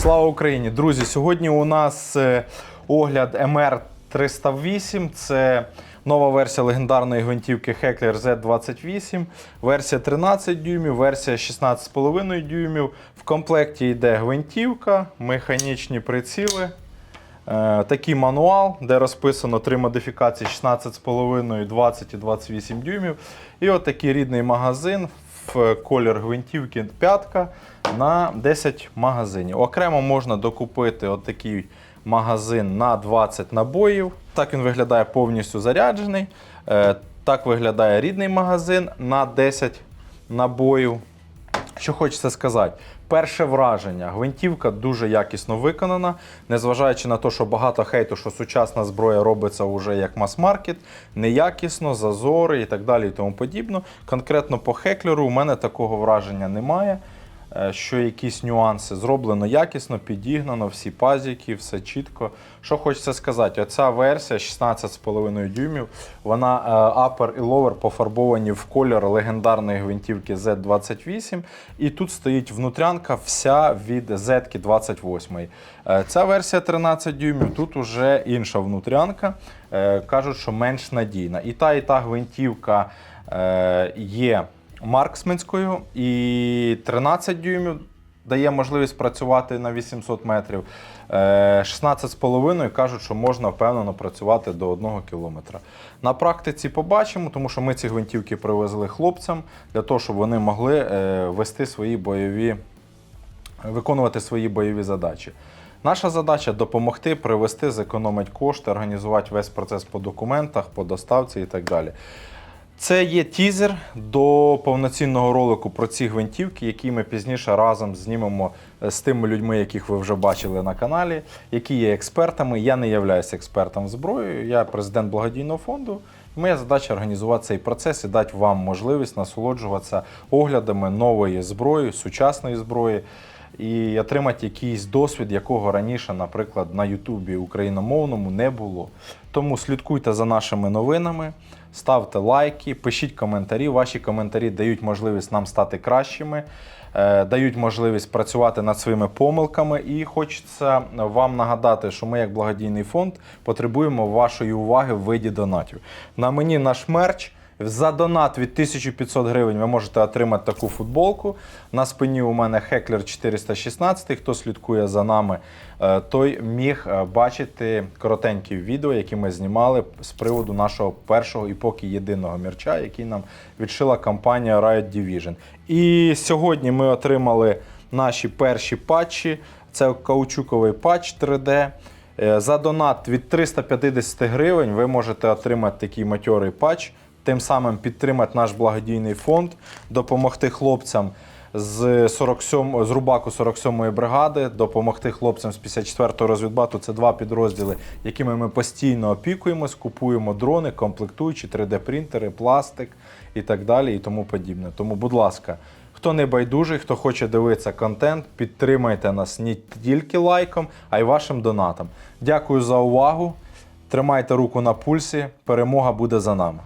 Слава Україні! Друзі, сьогодні у нас е, огляд МР308. Це нова версія легендарної гвинтівки Heckler Z28, версія 13 дюймів, версія 16,5 дюймів. В комплекті йде гвинтівка, механічні приціли. Е, Такий мануал, де розписано три модифікації 16,5, 20 і 28 дюймів. І от такий рідний магазин в колір гвинтівки п'ятка на 10 магазинів. Окремо можна докупити от такий магазин на 20 набоїв. Так він виглядає повністю заряджений. Е, Так виглядає рідний магазин на 10 набоїв. Що хочеться сказати, перше враження. Гвинтівка дуже якісно виконана, незважаючи на те, що багато хейту, що сучасна зброя робиться вже як мас-маркет, неякісно, зазори і так далі. і тому подібно. Конкретно по хеклеру у мене такого враження немає. Е, Що якісь нюанси зроблено якісно, підігнано, всі пазіки, все чітко. Що хочеться сказати, оця версія 16,5 дюймів, вона upper і lower пофарбовані в колір легендарної гвинтівки Z28. І тут стоїть внутрянка вся від Z28. Е, Ця версія 13 дюймів, тут уже інша внутрянка. Е, Кажуть, що менш надійна. І та, і та гвинтівка є марксменською, і 13 дюймів дає можливість працювати на 800 метрів. Е, 16,5 кажуть, що можна впевнено працювати до 1 кілометра. На практиці побачимо, тому що ми ці гвинтівки привезли хлопцям для того, щоб вони могли е, вести свої бойові, виконувати свої бойові задачі. Наша задача допомогти, привести, зекономити кошти, організувати весь процес по документах, по доставці і так далі. Це є тізер до повноцінного ролику про ці гвинтівки, які ми пізніше разом знімемо е, з тими людьми, яких ви вже бачили на каналі, які є експертами. Я не являюся експертом зброї, я президент благодійного фонду. Моя задача організувати цей процес і дати вам можливість насолоджуватися оглядами нової зброї, сучасної зброї і отримати якийсь досвід, якого раніше, наприклад, на Ютубі україномовному не було. Тому слідкуйте за нашими новинами, ставте лайки, пишіть коментарі. Ваші коментарі дають можливість нам стати кращими, е, дають можливість працювати над своїми помилками. І хочеться вам нагадати, що ми, як благодійний фонд, потребуємо вашої уваги в виді донатів. На мені наш мерч. За донат від 1500 гривень ви можете отримати таку футболку. На спині у мене Heckler 416. Хто слідкує за нами, е, той міг е, бачити коротенькі відео, які ми знімали з приводу нашого першого і поки єдиного мерча, який нам відшила компанія Riot Division. І сьогодні ми отримали наші перші патчі. Це каучуковий патч 3D. Е, За донат від 350 гривень ви можете отримати такий матьорий патч, тим самим підтримати наш благодійний фонд, допомогти хлопцям з 47, з Рубаку 47-ї бригади, допомогти хлопцям з 54-го розвідбату. Це два підрозділи, якими ми постійно опікуємось, купуємо дрони, комплектуючі, 3D-принтери, пластик і так далі, і тому подібне. Тому, будь ласка. Хто не байдужий, хто хоче дивитися контент, підтримайте нас не тільки лайком, а й вашим донатом. Дякую за увагу. Тримайте руку на пульсі. Перемога буде за нами.